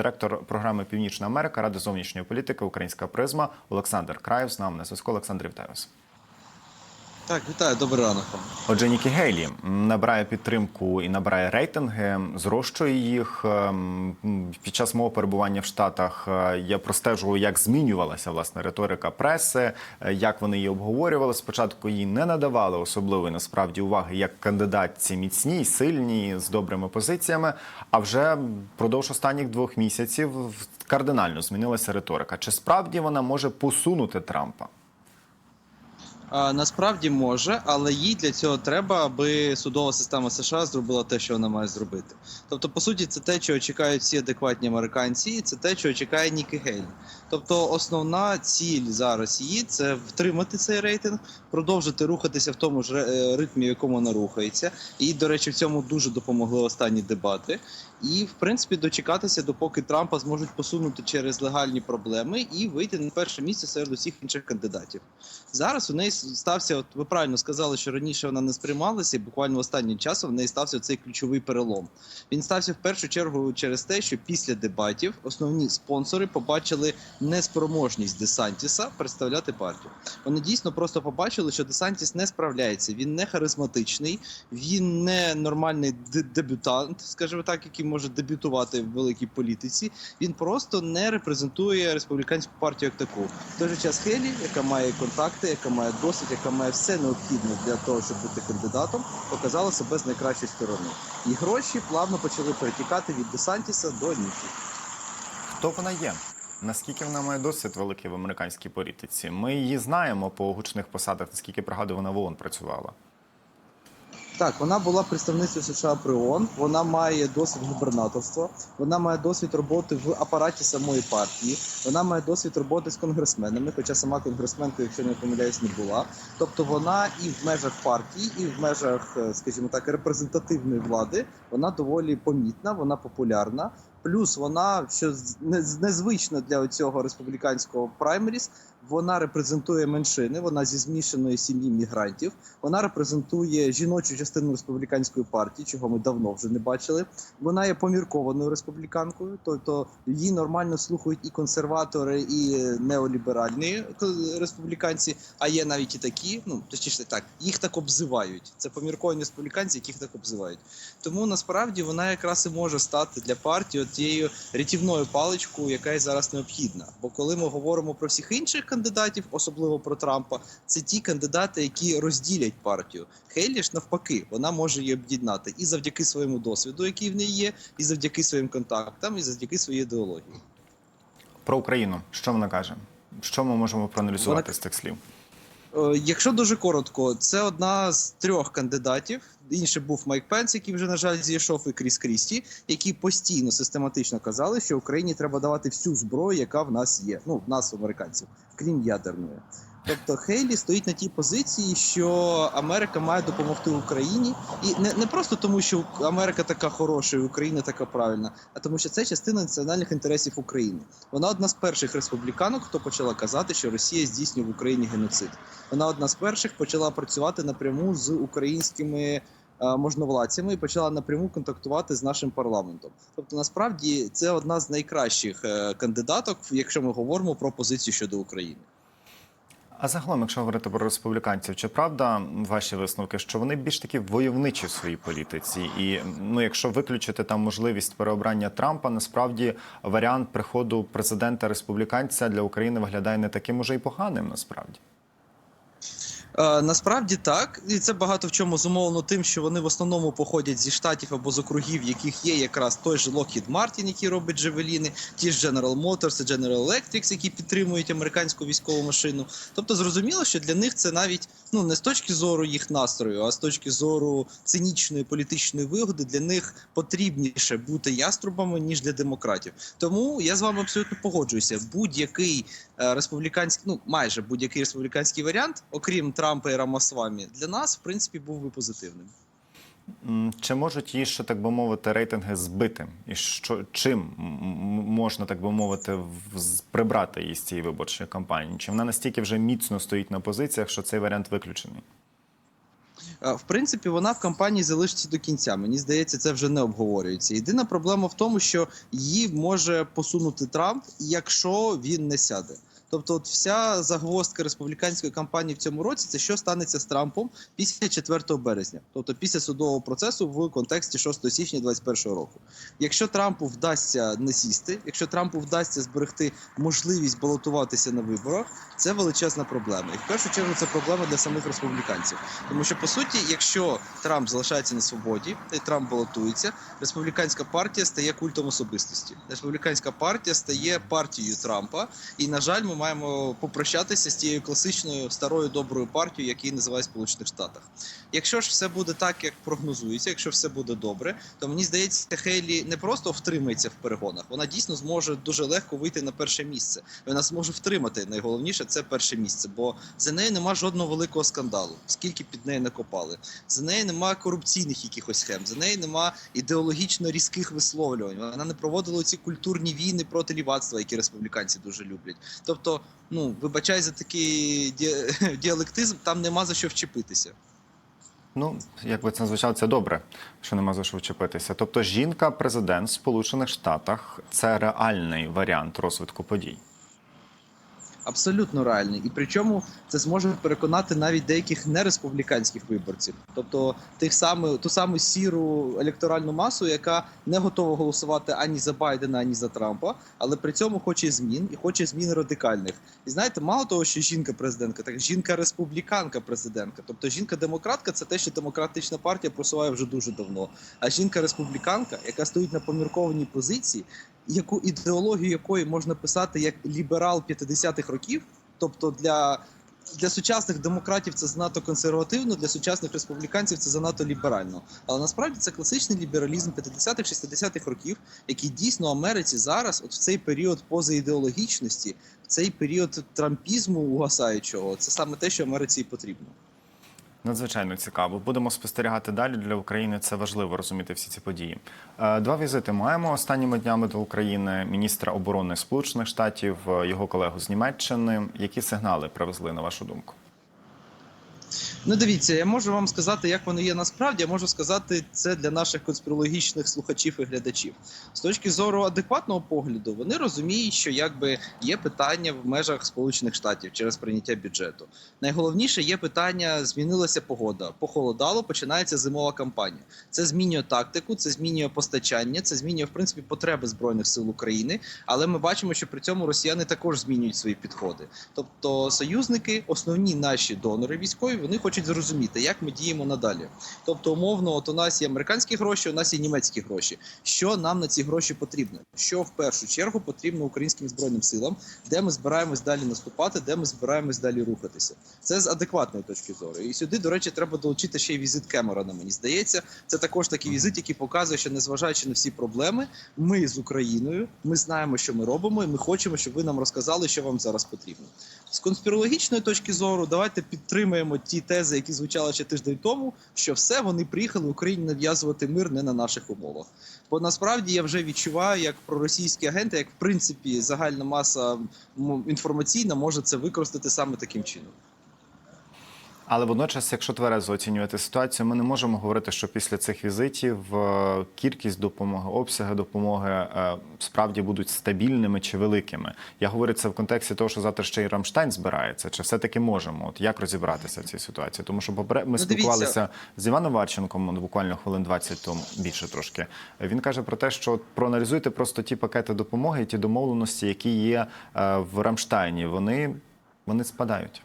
директор програми Північна Америка Ради зовнішньої політики Українська призма Олександр Краєв з нами на зв'язку. Олександр, вітаю вас. Так, вітаю, добрий ранок. Отже, Нікі Гейлі набирає підтримку і набирає рейтинги, зрощує їх Ем, під час мого перебування в Штатах. е, Я простежував, як змінювалася власне риторика преси, е, як вони її обговорювали. Спочатку їй не надавали особливої насправді уваги як кандидатці міцній, сильній, з добрими позиціями. А вже впродовж останніх двох місяців кардинально змінилася риторика. Чи справді вона може посунути Трампа? Насправді може, але їй для цього треба, аби судова система США зробила те, що вона має зробити. Тобто, по суті, це те, чого чекають всі адекватні американці, і це те, чого чекає Нікі Гейлі. Тобто, основна ціль зараз її це втримати цей рейтинг, продовжити рухатися в тому ж е, ритмі, в якому вона рухається. І, до речі, в цьому дуже допомогли останні дебати. І, в принципі, дочекатися, допоки Трампа зможуть посунути через легальні проблеми і вийти на перше місце серед усіх інших кандидатів. Зараз у неї стався, от ви правильно сказали, що раніше вона не сприймалася, і буквально останнім часом в неї стався цей ключовий перелом. Він стався в першу чергу через те, що після дебатів основні спонсори побачили неспроможність Десантіса представляти партію. Вони дійсно просто побачили, що Десантіс не справляється. Він не харизматичний, він не нормальний дебютант, скажімо так, який може дебютувати в великій політиці. Він просто не репрезентує республіканську партію як таку. В той же час Хелі, яка має контакти, яка має досвід, яка має все необхідне для того, щоб бути кандидатом, показала себе з найкращої сторони. І гроші плавно почали перетікати від Десантіса до Нікі. Хто вона є? Наскільки вона має досвід великий в американській політиці? Ми її знаємо по гучних посадах, наскільки пригадую, вона в ООН працювала. Так, вона була представницею США при ООН, вона має досвід губернаторства, вона має досвід роботи в апараті самої партії, вона має досвід роботи з конгресменами, хоча сама конгресменка, якщо не помиляюсь, не була. Тобто вона і в межах партії, і в межах, е, скажімо так, репрезентативної влади вона доволі помітна, вона популярна. Плюс вона, що незвично для цього республіканського праймеріс, вона репрезентує меншини, вона зі змішаної сім'ї мігрантів. Вона репрезентує жіночу частину республіканської партії, чого ми давно вже не бачили. Вона є поміркованою республіканкою, тобто її нормально слухають і консерватори, і неоліберальні республіканці. А є навіть і такі, ну точніше так, їх так обзивають. Це помірковані республіканці, яких так обзивають. Тому насправді вона якраз і може стати для партії тією рятівною паличкою, яка й зараз необхідна. Бо коли ми говоримо про всіх інших кандидатів, особливо про Трампа, це ті кандидати, які розділять партію. Хейлі ж навпаки, вона може її об'єднати і завдяки своєму досвіду, який в неї є, і завдяки своїм контактам, і завдяки своїй ідеології. Про Україну. Що вона каже? Що ми можемо проаналізувати Вона- з цих слів? Е, Якщо дуже коротко, це одна з трьох кандидатів. Інший був Майк Пенс, який вже на жаль зійшов, і Кріс Крісті, які постійно систематично казали, що Україні треба давати всю зброю, яка в нас є. Ну в нас, американців, крім ядерної. Тобто Хейлі стоїть на тій позиції, що Америка має допомогти Україні, і не, не просто тому, що Америка така хороша, і Україна така правильна, а тому, що це частина національних інтересів України. Вона одна з перших республіканок, хто почала казати, що Росія здійснює в Україні геноцид. Вона одна з перших почала працювати напряму з українськими е, можновладцями і почала напряму контактувати з нашим парламентом. Тобто, насправді, це одна з найкращих е, кандидаток, якщо ми говоримо про позицію щодо України. А загалом, якщо говорити про республіканців, чи правда ваші висновки, що вони більш такі войовничі в своїй політиці? І ну, якщо виключити там можливість переобрання Трампа, насправді варіант приходу президента республіканця для України виглядає не таким уже й поганим, насправді. Е, насправді так, і це багато в чому зумовлено тим, що вони в основному походять зі штатів або з округів, яких є якраз той же Lockheed Martin, який робить Джевеліни, ті ж General Motors і General Electric, які підтримують американську військову машину. Тобто зрозуміло, що для них це навіть ну не з точки зору їх настрою, а з точки зору цинічної політичної вигоди для них потрібніше бути яструбами ніж для демократів. Тому я з вами абсолютно погоджуюся. Будь-який е, республіканський, ну майже будь-який республіканський варіант, окрім Трампа і Рамасвамі, для нас в принципі був би позитивним. Чи можуть її ще, так би мовити, рейтинги збити? І що чим можна, так би мовити, прибрати її з цієї виборчої кампанії? Чи вона настільки вже міцно стоїть на позиціях, що цей варіант виключений? В принципі, вона в кампанії залишиться до кінця. Мені здається, це вже не обговорюється. Єдина проблема в тому, що її може посунути Трамп, якщо він не сяде. Тобто, от вся загвоздка республіканської кампанії в цьому році це що станеться з Трампом після 4 березня, тобто після судового процесу в контексті 6 січня 2021 року. Якщо Трампу вдасться не сісти, якщо Трампу вдасться зберегти можливість балотуватися на виборах, це величезна проблема. І в першу чергу це проблема для самих республіканців. Тому що по суті, якщо Трамп залишається на свободі і Трамп балотується, республіканська партія стає культом особистості. Республіканська партія стає партією Трампа. І на жаль, ми маємо попрощатися з тією класичною старою доброю партією, яку називають Сполучених Штатах. Якщо ж все буде так, як прогнозується, якщо все буде добре, то мені здається, Хейлі не просто втримається в перегонах, вона дійсно зможе дуже легко вийти на перше місце. Вона зможе втримати. Найголовніше це перше місце, бо за нею нема жодного великого скандалу, скільки під нею накопали. За нею нема корупційних якихось схем, за нею нема ідеологічно різких висловлювань. Вона не проводила ці культурні війни проти лівацтва, які республіканці дуже люблять. Тобто, ну вибачай за такий ді- діалектизм, там нема за що вчепитися. Ну, як би це звучало, це добре, що нема за що вчепитися. Тобто, жінка-президент в Сполучених Штатах це реальний варіант розвитку подій. Абсолютно реальний. І причому це зможе переконати навіть деяких нереспубліканських виборців, тобто тих саме ту саму сіру електоральну масу, яка не готова голосувати ані за Байдена, ані за Трампа, але при цьому хоче змін і хоче змін радикальних. І знаєте, мало того, що жінка президентка, так жінка республіканка президентка. Тобто жінка-демократка це те, що демократична партія просуває вже дуже давно. А жінка-республіканка, яка стоїть на поміркованій позиції, яку ідеологію якої можна писати як ліберал 50-х років, тобто для. Для сучасних демократів це занадто консервативно, для сучасних республіканців це занадто ліберально. Але насправді це класичний лібералізм 50-х, 60-х років, який дійсно в Америці зараз, от в цей період позаідеологічності, в цей період трампізму угасаючого, це саме те, що Америці і потрібно. Надзвичайно цікаво. Будемо спостерігати далі. Для України це важливо розуміти всі ці події. Е, Два візити маємо останніми днями до України міністра оборони Сполучених Штатів, е, його колегу з Німеччини. Які сигнали привезли на вашу думку? Ну, дивіться, я можу вам сказати, як воно є насправді. Я можу сказати це для наших конспірологічних слухачів і глядачів. З точки зору адекватного погляду, вони розуміють, що якби є питання в межах Сполучених Штатів через прийняття бюджету. Найголовніше є питання: змінилася погода, похолодало, починається зимова кампанія. Це змінює тактику, це змінює постачання, це змінює в принципі потреби збройних сил України. Але ми бачимо, що при цьому росіяни також змінюють свої підходи. Тобто, союзники, основні наші донори військові, вони хочуть зрозуміти, як ми діємо надалі. Тобто, умовно, от у нас є американські гроші, у нас є німецькі гроші. Що нам на ці гроші потрібно? Що в першу чергу потрібно українським збройним силам, де ми збираємось далі наступати, де ми збираємось далі рухатися? Це з адекватної точки зору. І сюди, до речі, треба долучити ще й візит Кемерона. Мені здається, це також такий візит, який показує, що незважаючи на всі проблеми, ми з Україною, ми знаємо, що ми робимо, і ми хочемо, щоб ви нам розказали, що вам зараз потрібно. З конспірологічної точки зору, давайте підтримаємо ті тези, які звучали ще тиждень тому, що все вони приїхали Україні нав'язувати мир не на наших умовах. Бо насправді я вже відчуваю, як проросійські агенти, як в принципі загальна маса інформаційна може це використати саме таким чином. Але водночас, якщо тверезо оцінювати ситуацію, ми не можемо говорити, що після цих візитів е, кількість допомоги, обсяги допомоги е, справді будуть стабільними чи великими. Я говорю це в контексті того, що завтра ще й Рамштайн збирається. Чи все-таки можемо? От як розібратися в цій ситуації? Тому що попре- ми Ну, спілкувалися з Іваном Варченком ну, буквально хвилин 20 тому більше трошки. Він каже про те, що проаналізуйте просто ті пакети допомоги і ті домовленості, які є е, в Рамштайні. Вони, вони спадають.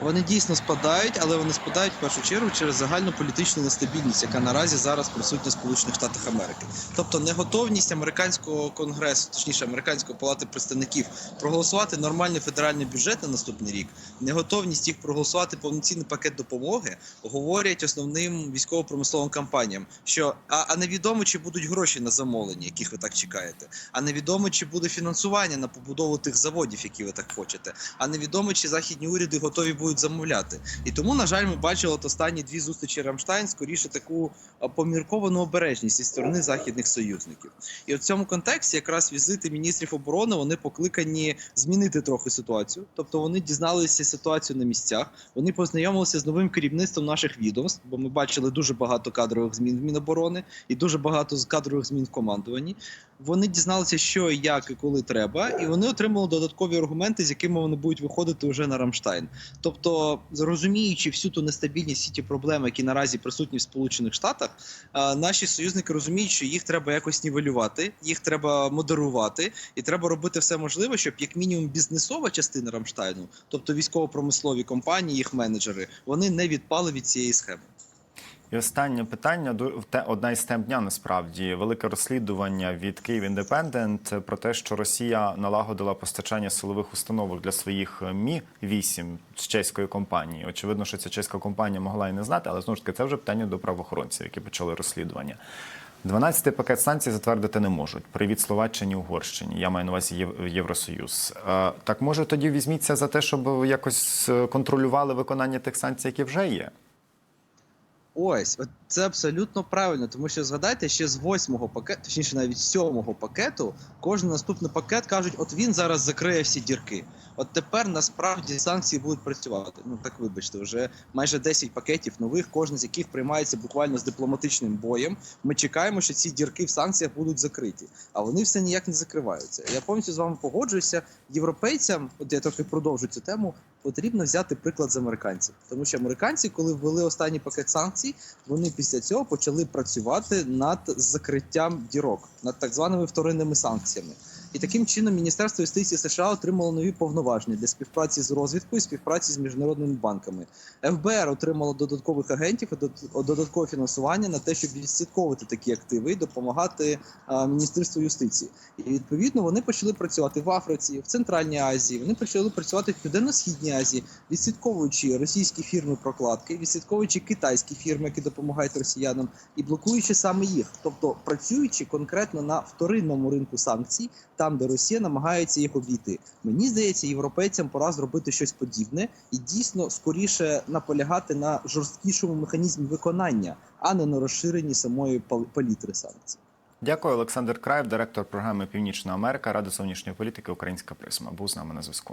Вони дійсно спадають, але вони спадають в першу чергу через загальну політичну нестабільність, яка наразі зараз присутня в Сполучених Штатах Америки. Тобто неготовність американського конгресу, точніше американської палати представників, проголосувати нормальний федеральний бюджет на наступний рік, неготовність їх проголосувати повноцінний пакет допомоги, говорять основним військово-промисловим кампаніям, що а, а невідомо, чи будуть гроші на замовлення, яких ви так чекаєте, а невідомо, чи буде фінансування на побудову тих заводів, які ви так хочете, а невідомо, чи західні уряди готові готові будуть замовляти. І тому, на жаль, ми бачили от останні дві зустрічі Рамштайн скоріше таку помірковану обережність зі сторони західних союзників. І в цьому контексті якраз візити міністрів оборони вони покликані змінити трохи ситуацію. Тобто вони дізналися ситуацію на місцях, вони познайомилися з новим керівництвом наших відомств, бо ми бачили дуже багато кадрових змін в Міноборони і дуже багато з кадрових змін в командуванні. Вони дізналися, що і як і коли треба, і вони отримали додаткові аргументи, з якими вони будуть виходити вже на Рамштайн. Тобто, розуміючи всю ту нестабільність, всі ті проблеми, які наразі присутні в Сполучених Штатах, наші союзники розуміють, що їх треба якось нівелювати, їх треба модерувати, і треба робити все можливе, щоб як мінімум бізнесова частина Рамштайну, тобто військово-промислові компанії, їх менеджери, вони не відпали від цієї схеми. І останнє питання одна із тем дня насправді велике розслідування від Київ Індепендент про те, що Росія налагодила постачання силових установок для своїх мі 8 з чеської компанії. Очевидно, що ця чеська компанія могла і не знати, але знову ж таки це вже питання до правоохоронців, які почали розслідування. 12-й пакет санкцій затвердити не можуть. Привіт Словаччині, Угорщині. Я маю на увазі Єв- Євросоюз. Е, Так може тоді візьміться за те, щоб якось е, контролювали виконання тих санкцій, які вже є. Ось, от це абсолютно правильно, тому що згадайте, ще з восьмого пакету, точніше навіть сьомого пакету, кожен наступний пакет кажуть, от він зараз закриє всі дірки. От тепер насправді санкції будуть працювати. Ну так вибачте, вже майже 10 пакетів нових, кожен з яких приймається буквально з дипломатичним боєм. Ми чекаємо, що ці дірки в санкціях будуть закриті, а вони все ніяк не закриваються. Я повністю з вами погоджуюся. Європейцям, от я трохи продовжу цю тему, потрібно взяти приклад з американців, тому що американці, коли ввели останній пакет санкцій, вони після цього почали працювати над закриттям дірок, над так званими вторинними санкціями. І таким чином Міністерство юстиції США отримало нові повноваження для співпраці з розвідкою, співпраці з міжнародними банками. ФБР отримало додаткових агентів додаткове фінансування на те, щоб відслідковувати такі активи і допомагати Міністерству юстиції. І відповідно вони почали працювати в Африці, в Центральній Азії. Вони почали працювати в Південно-Східній Азії, відслідковуючи російські фірми прокладки, відслідковуючи китайські фірми, які допомагають росіянам, і блокуючи саме їх, тобто працюючи конкретно на вторинному ринку санкцій, там де Росія намагається їх обійти. Мені здається, європейцям пора зробити щось подібне і дійсно скоріше наполягати на жорсткішому механізмі виконання, а не на розширенні самої пал- палітри санкцій. Дякую, Олександр Краєв, директор програми Північна Америка, Ради зовнішньої політики Українська Присма. Був з нами на зв'язку.